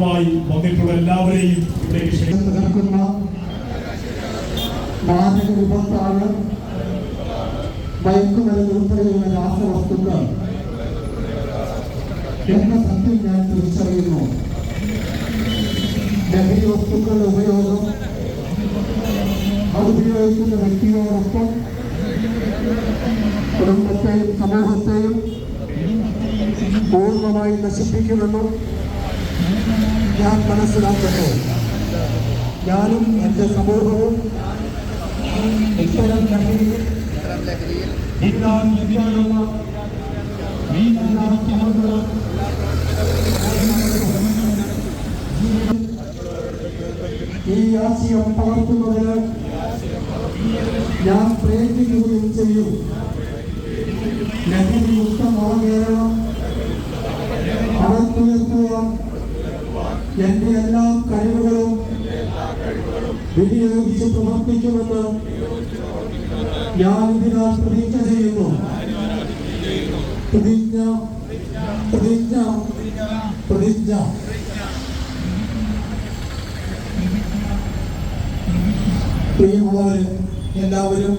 ഭാഗമായി വന്നിട്ടുള്ള എല്ലാവരെയും ഇവിടേക്ക് തകർക്കുന്ന മാരക വിപത്താണ് ഞാൻ കുടുംബത്തെയും സമൂഹത്തെയും പൂർണമായി നശിപ്പിക്കുമെന്നും ഞാൻ മനസ്സിലാക്കുന്നു ഞാനും എൻ്റെ സമൂഹവും ഇത്തരം ലഹരിയിൽ ഇല്ലാൻ ഇല്ലാനുള്ള ഈ എല്ലാ ശ്രമങ്ങളും ഈ ആശയം പകർത്തുന്നതിന് ഞാൻ പ്രയത്നിക്കുകയും ചെയ്യും ലഹരിയുക്ത നവകേരളം അവർത്തുയർത്തുവാൻ എന്റെ എല്ലാ കഴിവുകളും വിനിയോഗിച്ച് പ്രവർത്തിക്കുമെന്ന് ഞാൻ ഇതിനാൽ പ്രതിജ്ഞ ചെയ്യുന്നു. പ്രതിജ്ഞ പ്രതിജ്ഞ പ്രതിജ്ഞ. പ്രിയമുള്ളവരെ എല്ലാവരും